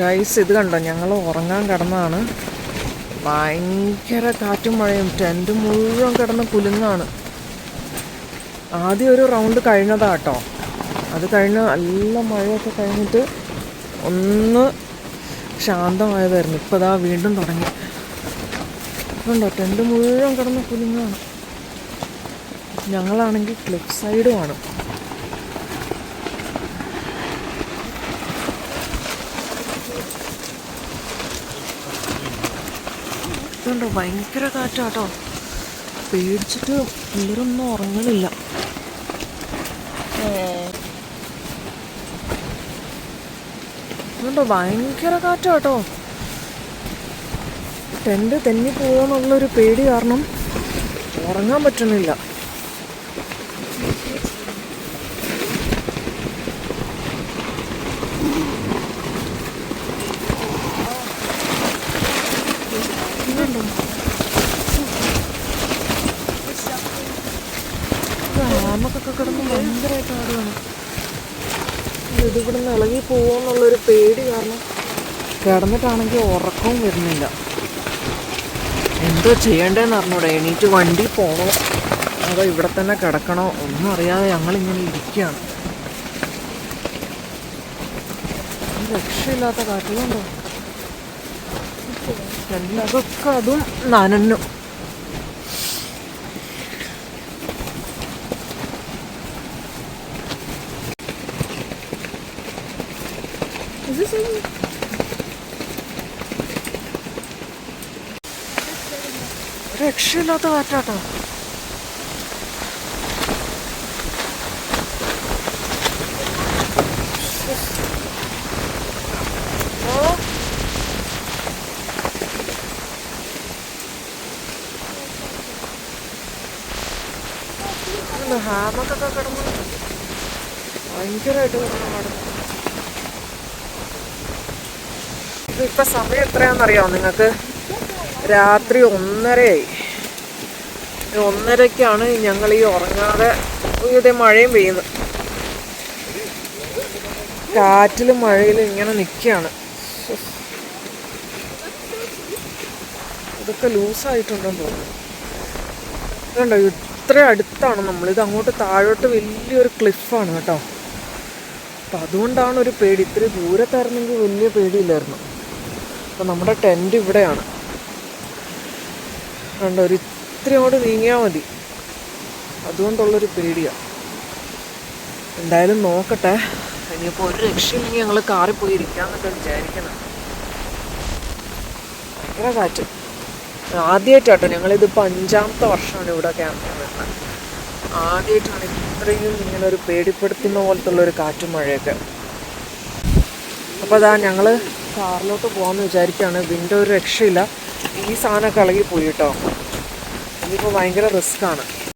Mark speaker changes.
Speaker 1: Guys ഇത് കണ്ടോ? ഞങ്ങൾ ഉറങ്ങാൻ കിടന്നാണ് ഭയങ്കര കാറ്റും മഴയും. ടെന്റ് മുഴുവൻ കിടന്ന് കുലുങ്ങാണ്. ആദ്യം ഒരു റൗണ്ട് കഴിഞ്ഞതാ കേട്ടോ അത് കഴിഞ്ഞ് നല്ല മഴയൊക്കെ കഴിഞ്ഞിട്ട് ഒന്ന് ശാന്തമായതായിരുന്നു. ഇപ്പോൾ ഇതാ വീണ്ടും തുടങ്ങി. ഉണ്ടോ ടെന്റ് മുഴുവൻ കിടന്ന് കുലുങ്ങാണ്. ഞങ്ങളാണെങ്കിൽ ക്ലിഫ് സൈഡുമാണ് ഇതുണ്ടോ ഭയങ്കര കാറ്റാട്ടോ. പേടിച്ചിട്ട് പിള്ളേരൊന്നും ഉറങ്ങണില്ല. ഇതുണ്ടോ ഭയങ്കര കാറ്റാട്ടോ. ടെന്റ് തെന്നി പോകുമെന്നുള്ളൊരു പേടി കാരണം ഉറങ്ങാൻ പറ്റണില്ല ഹാമക്കൊക്കെ കിടന്ന് ഭയങ്കരമായിട്ട് ആടുകയാണ് ഇതിവിടുന്ന് ഇളകി പോകുമെന്നുള്ളൊരു പേടി കാരണം കിടന്നിട്ടാണെങ്കിൽ ഉറക്കവും വരുന്നില്ല. എന്തോ ചെയ്യണ്ടേന്ന് അറിഞ്ഞൂടെ? എണീറ്റ് വണ്ടി പോകണോ അതോ ഇവിടെ തന്നെ കിടക്കണോ? ഒന്നും അറിയാതെ ഞങ്ങളിങ്ങനെ ഇരിക്കുകയാണ്. രക്ഷയില്ലാത്ത കാറ്റുകൊണ്ടോ? എല്ലാതൊക്കെ അതും നനഞ്ഞു.
Speaker 2: Is this in?
Speaker 1: രക്ഷയില്ലാത്ത കാറ്റാട്ടോ ഹാമക്കൊക്കെ കിടന്ന് ഭയങ്കരമായിട്ട് കിടന്ന് പാടുന്നു ഇപ്പൊ സമയം എത്രയാണെന്നറിയാമോ നിങ്ങൾക്ക് രാത്രി ഒന്നരയായി. ഒന്നരക്കാണ് ഞങ്ങൾ ഈ ഉറങ്ങാതെ ഇതേ മഴയും പെയ്യുന്നത്. കാറ്റിലും മഴയിലും ഇങ്ങനെ നിൽക്കുകയാണ്. ഇതൊക്കെ ലൂസായിട്ടുണ്ടെന്ന് തോന്നുന്നു. കണ്ടോ ഇത്ര അടുത്താണ് നമ്മൾ. ഇത് അങ്ങോട്ട് താഴോട്ട് വലിയൊരു ക്ലിഫാണ് കേട്ടോ. അപ്പം അതുകൊണ്ടാണ് ഒരു പേടി. ഇത്തിരി ദൂരത്തായിരുന്നെങ്കിൽ വലിയ പേടിയില്ലായിരുന്നു. അപ്പം നമ്മുടെ ടെന്റ് ഇവിടെയാണ്. കണ്ട ഒരു ഇത്തിരി അങ്ങോട്ട് നീങ്ങിയാൽ മതി. അതുകൊണ്ടുള്ളൊരു പേടിയാണ് എന്തായാലും നോക്കട്ടെ. ഇനിയിപ്പോൾ ഒരു രക്ഷയില്ലെങ്കിൽ ഞങ്ങൾ കാറിൽ പോയി ഇരിക്കാന്നൊക്കെ വിചാരിക്കണം ഭയങ്കര കാറ്റ്. ആദ്യമായിട്ടാട്ടോ ഞങ്ങളിതിപ്പോൾ അഞ്ചാമത്തെ വർഷമാണ് ഇവിടെ ക്യാമ്പ് വരുന്നത്. ആദ്യമായിട്ടാണ് ഇത്രയും ഇങ്ങനെ ഒരു പേടിപ്പെടുത്തുന്ന പോലത്തുള്ള ഒരു കാറ്റും മഴയൊക്കെ. അപ്പോൾ അതാ ഞങ്ങൾ കാറിലോട്ട് പോകാമെന്ന് വിചാരിക്കുകയാണ് വിൻഡോ ഒരു രക്ഷയില്ല. ഈ സാധനമൊക്കെ ഇളകി പോയി കേട്ടോ. ഇനിയിപ്പോൾ ഭയങ്കര റിസ്ക്കാണ്